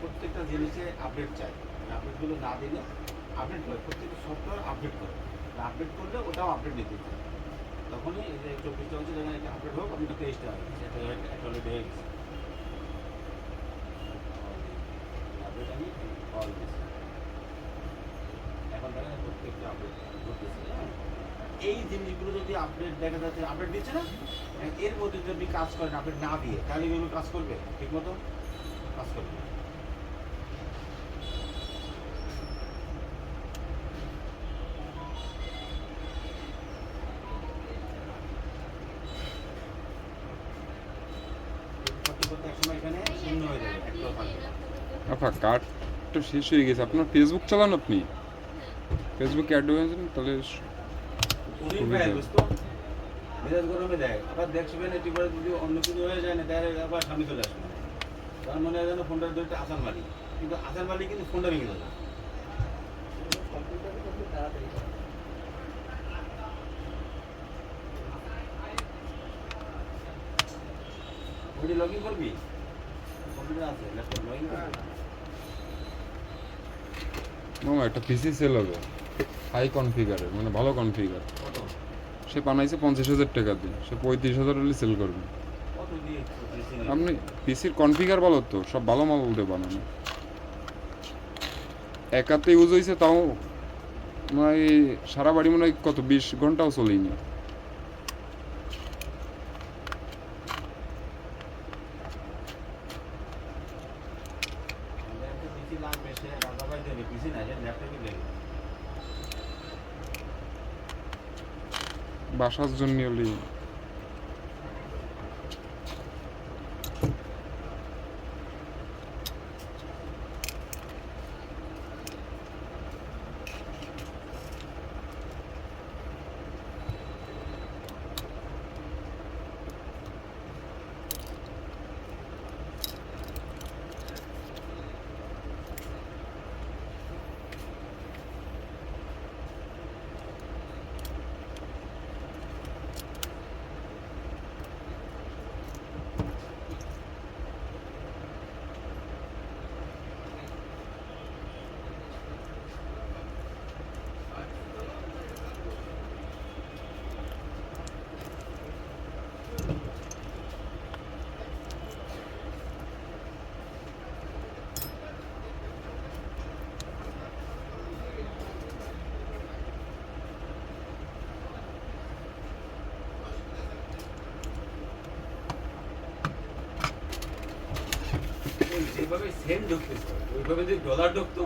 প্রত্যেকটা জিনিসে আপডেট চাই। আপডেটগুলো না দিলে আপডেট প্রত্যেকটা সফটওয়্যার আপডেট করে। আপডেট করলে ওটাও আপডেট চাই। তখনই এই যেখানে আপডেট হোক তেইশটা হবে হয়ে? এই জিনিসগুলো যদি আপডেট দেখা যাচ্ছে আপডেট দিচ্ছে না, এর মধ্যে যদি কাজ করেন আপডেট না দিয়ে, তাহলে কাজ করবে? ঠিক মতো কাজ করবে। আপা কার্ড তো শেষ হয়ে গেছে আপনার ফেসবুক চালান আপনি ফেসবুকে অ্যাড হয়ে গেছেন তাহলে। মেজাজ গরমে দেয় আবার দেখবেন এটি করে যদি অন্য কিছু হয়ে যায় না তাহলে আবার স্বামী চলে আসবে তার মনে হয় যেন ফোনটা ধরতে আসার মালিক। কিন্তু আসার মালিক কিন্তু ফোনটা ভেঙে দেবে ওইটি লগ ইন করবি? কম্পিউটার আছে ল্যাপটপ লগ ইন মামা একটা পিসি সেল হবে। হাই কনফিগারের মানে ভালো কনফিগার সে বানাইছে পঞ্চাশ হাজার টাকা দিয়ে। সে পঁয়ত্রিশ হাজার হলে সেল করবে। আপনি পিসির কনফিগার ভালো তো, সব ভালো মাল দিয়ে বানানো। একাতে ইউজ হয়েছে তাও মানে সারা বাড়ি মনে হয় কত, বিশ ঘন্টাও চলেনি আমাদের একটা পিসি ওই যেভাবে সেন্ট ঢুকতেছে ওইভাবে যদি ডলার ঢুকতো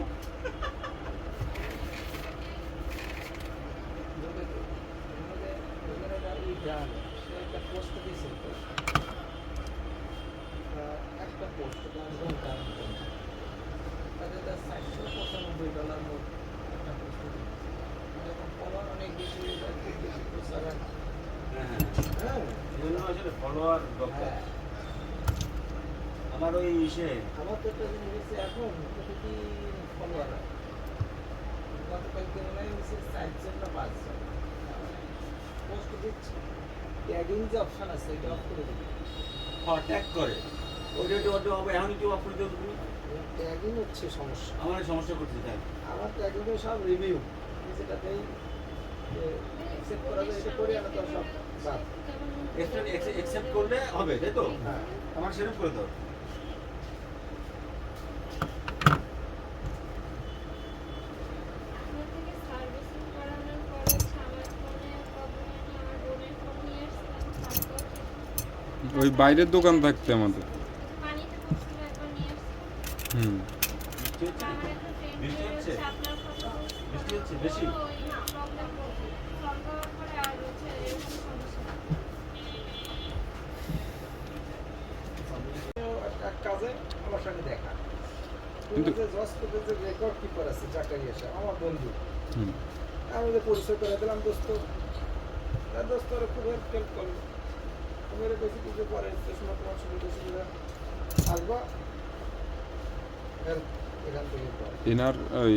একটা পোস্ট তাদের তার চারশো পঁচানব্বই ডলার মোট একটা পোস্ট যখন ফলোয়ার অনেক বেশি হয়ে যায় খুব বেশি প্রচার হয়। হ্যাঁ হ্যাঁ হ্যাঁ জন্য আসলে ফলোয়ার দরকার হ্যাঁ। আমার ওই ইসে। আমার তো একটা জিনিস হচ্ছে এখন প্রতিদিন ফলোয়ার হয়? গত কয়েকদিন নয় হচ্ছে চারজন না পাঁচজন। পোস্ট দিচ্ছি। ট্যাগিং যে অপশন আছে এটা অফ করে দিবি। ট্যাগ করে। ওইটা একটু অটো হবে এখন একটু অফ করে দিও তুমি। ট্যাগিং হচ্ছে সমস্যা। আমার সমস্যা করছে তাই আমার ট্যাগিংয়ে সব রিভিউ যেটাতেই অ্যাকসেপ্ট করা যায় এটা করি আর তো সব বাদ। একসেপ্ট করলে হবে তাই তো? হ্যাঁ। আমার সেরকম করে দাও। ওই বাইরের দোকান থাকতে আমাদের। রেকর্ড আমার বন্ধু আমি পরিচয় করে দিলাম, দোস্ত। দোস্ত খুব হেল্প করল আমি ওরা বেশি কিছু পরে স্টেশনে তোমার সুবিধা সুবিধা আসবা। হেল্প এখান থেকে কর এনার ওই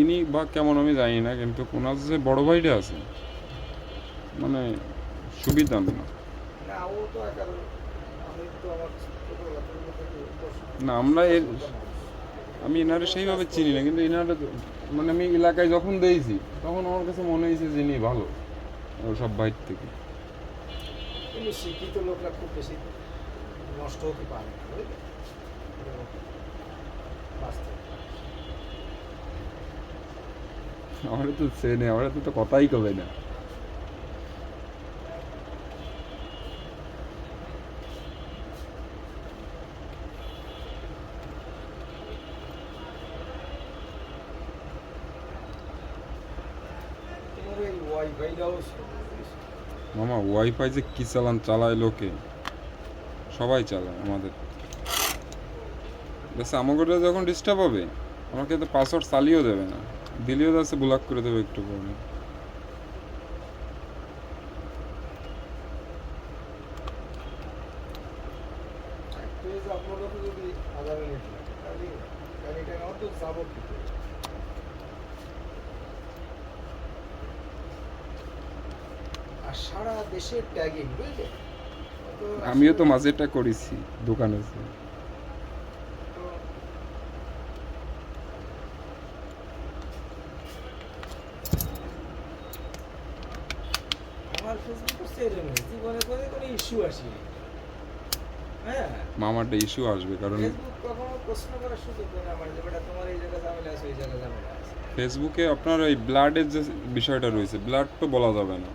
ইনি বা কেমন আমি জানি না কিন্তু ওনার যে বড় ভাইটা আছে মানে সুবিধা না। না আমার এর আমি এনারে সেইভাবে চিনি না কিন্তু এনারে মানে আমি এলাকায় যখন দিয়েছি তখন আমার কাছে মনে হয়েছে যে ইনি ভালো সব বাইর থেকে। কিন্তু শিক্ষিত লোকরা খুব বেশি নষ্ট হতে পারে না বুঝলে? এটা বাস্তব। আমার তো তো কথাই কবে না। ওয়াইফাইটাও মামা ওয়াইফাই যে কি চালান, চালায় লোকে? সবাই চালায় আমাদের। বেশ আমাকে যখন ডিস্টার্ব হবে, আমাকে তো পাসওয়ার্ড চালিয়েও দেবে না। দিলেও যাচ্ছে ব্লক করে দেবে একটু পরে কি করে? আর সারা দেশের ট্যাগিং বুঝলে? আমিও তো মাঝেটা করেছি দোকানে জীবনে কোনো ইস্যু হ্যাঁ? মামারটা ইস্যু আসবে কারণ প্রশ্ন করার সুযোগ দেয় আমার যে বেটা তোমার এই জায়গায় ঝামেলা আছে ওই জায়গায় ঝামেলা আছে। ফেসবুকে আপনার ওই ব্লাডের যে বিষয়টা রয়েছে ব্লাড তো বলা যাবে না।